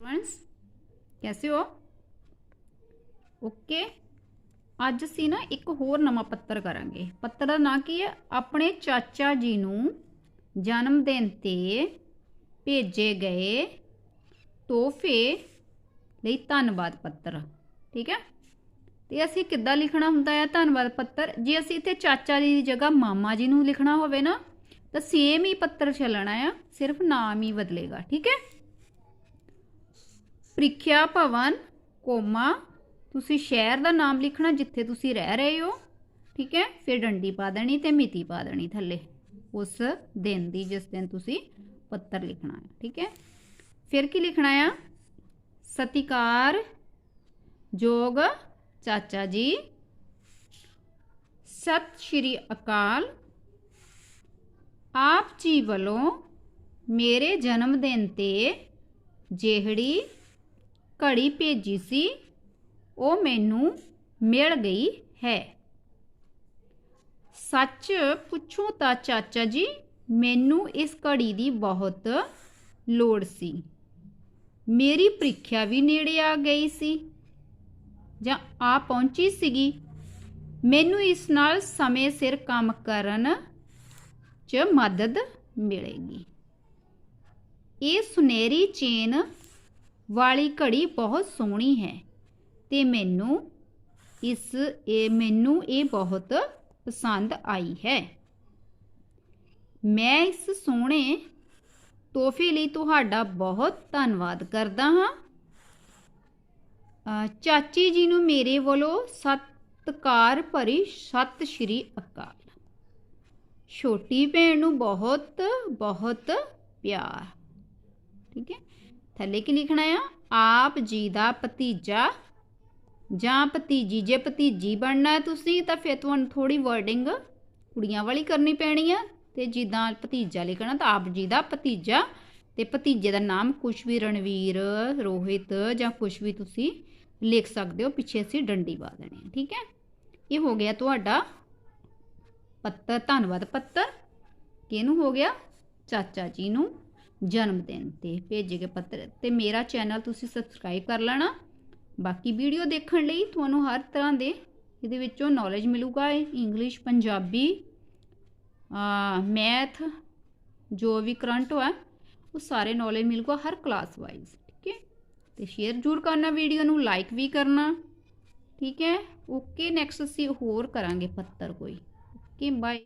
Friends कैसे हो okay ਅੱਜ ਅਸੀਂ ਨਾ ਇੱਕ ਹੋਰ ਨਵਾਂ ਪੱਤਰ ਕਰਾਂਗੇ ਪੱਤਰ ਦਾ ਨਾਂ ਕੀ ਹੈ ਆਪਣੇ ਚਾਚਾ ਜੀ ਨੂੰ ਜਨਮ ਦਿਨ ਤੇ ਭੇਜੇ ਗਏ ਤੋਹਫੇ ਲਈ ਧੰਨਵਾਦ ਪੱਤਰ ਠੀਕ ਹੈ ਤੇ ਅਸੀਂ ਕਿੱਦਾਂ ਲਿਖਣਾ ਹੁੰਦਾ ਹੈ ਧੰਨਵਾਦ ਪੱਤਰ ਜੇ ਅਸੀਂ ਇੱਥੇ ਚਾਚਾ ਜੀ ਦੀ ਜਗ੍ਹਾ ਮਾਮਾ ਜੀ ਨੂੰ ਲਿਖਣਾ ਹੋਵੇ ਨਾ ਤਾਂ ਸੇਮ ਹੀ ਪੱਤਰ ਚੱਲਣਾ ਆ ਸਿਰਫ ਨਾਮ ਹੀ ਬਦਲੇਗਾ ਠੀਕ ਹੈ ਪ੍ਰੀਖਿਆ ਭਵਨ, ਕੋਮਾ, ਤੁਸੀਂ ਸ਼ਹਿਰ ਦਾ ਨਾਮ ਲਿਖਣਾ ਜਿੱਥੇ ਤੁਸੀਂ ਰਹਿ ਰਹੇ ਹੋ, ਠੀਕ ਹੈ? ਫਿਰ ਡੰਡੀ ਪਾ ਦੇਣੀ ਤੇ ਮਿਤੀ ਪਾ ਦੇਣੀ ਥੱਲੇ। ਉਸ ਦਿਨ ਦੀ ਜਿਸ ਦਿਨ ਤੁਸੀਂ ਪੱਤਰ ਲਿਖਣਾ ਹੈ, ਠੀਕ ਹੈ? ਫਿਰ ਕੀ ਲਿਖਣਾ ਆ? ਸਤਿਕਾਰ, ਜੋਗ, ਚਾਚਾ ਜੀ, ਸਤਿ ਸ਼੍ਰੀ ਅਕਾਲ, ਆਪ ਜੀ ਵੱਲੋਂ ਮੇਰੇ ਜਨਮ ਦਿਨ ਤੇ ਜਿਹੜੀ ਘੜੀ ਭੇਜੀ ਸੀ, ਉਹ ਮੈਨੂੰ ਮਿਲ ਗਈ ਹੈ। ਸੱਚ ਪੁੱਛੋ ਤਾਂ ਚਾਚਾ ਜੀ, ਮੈਨੂੰ ਇਸ ਘੜੀ ਦੀ ਬਹੁਤ ਲੋੜ ਸੀ। ਮੇਰੀ ਪ੍ਰੀਖਿਆ ਵੀ ਨੇੜੇ ਆ ਗਈ ਸੀ, ਜਾਂ ਆ ਪਹੁੰਚੀ ਸੀਗੀ। ਮੈਨੂੰ ਇਸ ਨਾਲ ਸਮੇਂ ਸਿਰ ਕੰਮ ਕਰਨ 'ਚ ਮਦਦ ਮਿਲੇਗੀ। ਇਹ ਸੁਨਹਿਰੀ ਚੇਨ ਵਾਲੀ ਘੜੀ ਬਹੁਤ ਸੋਹਣੀ ਹੈ। ਤੇ ਮੈਨੂੰ ਇਸ, ਇਹ ਮੈਨੂੰ ਇਹ ਬਹੁਤ ਪਸੰਦ ਆਈ ਹੈ। ਮੈਂ ਇਸ ਸੋਹਣੇ ਤੋਹਫੇ ਲਈ ਤੁਹਾਡਾ ਬਹੁਤ ਧੰਨਵਾਦ ਕਰਦਾ ਹਾਂ। ਚਾਚੀ ਜੀ ਨੂੰ ਮੇਰੇ ਵੱਲੋਂ ਸਤਿਕਾਰ ਭਰੀ ਸਤਿ ਸ਼੍ਰੀ ਅਕਾਲ। ਛੋਟੀ ਭੈਣ ਨੂੰ ਬਹੁਤ ਬਹੁਤ ਪਿਆਰ। ਠੀਕ ਹੈ? ਥੱਲੇ ਕੀ ਲਿਖਣਾ ਆ? ਆਪ ਜੀ ਦਾ ਭਤੀਜਾ। ਜਾਂ ਭਤੀਜੀ, ਜੇ ਭਤੀਜੀ ਬਣਨਾ ਤੁਸੀਂ, ਤਾਂ ਫਿਰ ਤੁਹਾਨੂੰ ਥੋੜੀ ਵਰਡਿੰਗ ਕੁੜੀਆਂ ਵਾਲੀ ਕਰਨੀ ਪੈਣੀ ਆ। ਤੇ ਜਿੱਦਾਂ ਭਤੀਜਾ ਲਿਖਣਾ, ਤਾਂ ਆਪ ਜੀ ਦਾ ਭਤੀਜਾ। ਤੇ ਭਤੀਜੇ ਦਾ ਨਾਮ ਕੁਛ ਵੀ ਰਣਵੀਰ, ਰੋਹਿਤ ਜਾਂ ਕੁਛ ਵੀ ਤੁਸੀਂ ਲਿਖ ਸਕਦੇ ਹੋ। ਪਿੱਛੇ ਅਸੀਂ ਡੰਡੀ ਪਾ ਦੇਣੀ ਹੈ ਠੀਕ ਹੈ? ਇਹ ਹੋ ਗਿਆ ਤੁਹਾਡਾ ਪੱਤਰ, ਧੰਨਵਾਦ ਪੱਤਰ। ਕਿਹਨੂੰ ਹੋ ਗਿਆ? ਚਾਚਾ ਜੀ ਨੂੰ। ਜਨਮ ਦਿਨ ਤੇ ਭੇਜੇ ਗਏ ਪੱਤਰ। ਤੇ ਮੇਰਾ ਚੈਨਲ ਤੁਸੀਂ ਸਬਸਕ੍ਰਾਈਬ ਕਰ ਲੈਣਾ। ਬਾਕੀ ਵੀਡੀਓ ਦੇਖਣ ਲਈ ਤੁਹਾਨੂੰ ਹਰ ਤਰ੍ਹਾਂ ਦੇ ਇਹਦੇ ਵਿੱਚੋਂ ਨੌਲੇਜ ਮਿਲੂਗਾ। ਇੰਗਲਿਸ਼ ਪੰਜਾਬੀ ਮੈਥ ਜੋ ਵੀ ਕਰੰਟ ਹੋਇਆ ਉਹ ਸਾਰੇ ਨੌਲੇਜ ਮਿਲੂਗਾ ਹਰ ਕਲਾਸ ਵਾਈਜ਼ ਠੀਕ ਹੈ? ਤੇ ਸ਼ੇਅਰ ਜ਼ਰੂਰ ਕਰਨਾ ਵੀਡੀਓ ਨੂੰ ਲਾਈਕ ਵੀ ਕਰਨਾ, ਠੀਕ ਹੈ? ਓਕੇ ਨੈਕਸਟ ਅਸੀਂ ਹੋਰ ਕਰਾਂਗੇ ਪੱਤਰ ਕੋਈ। Okay bye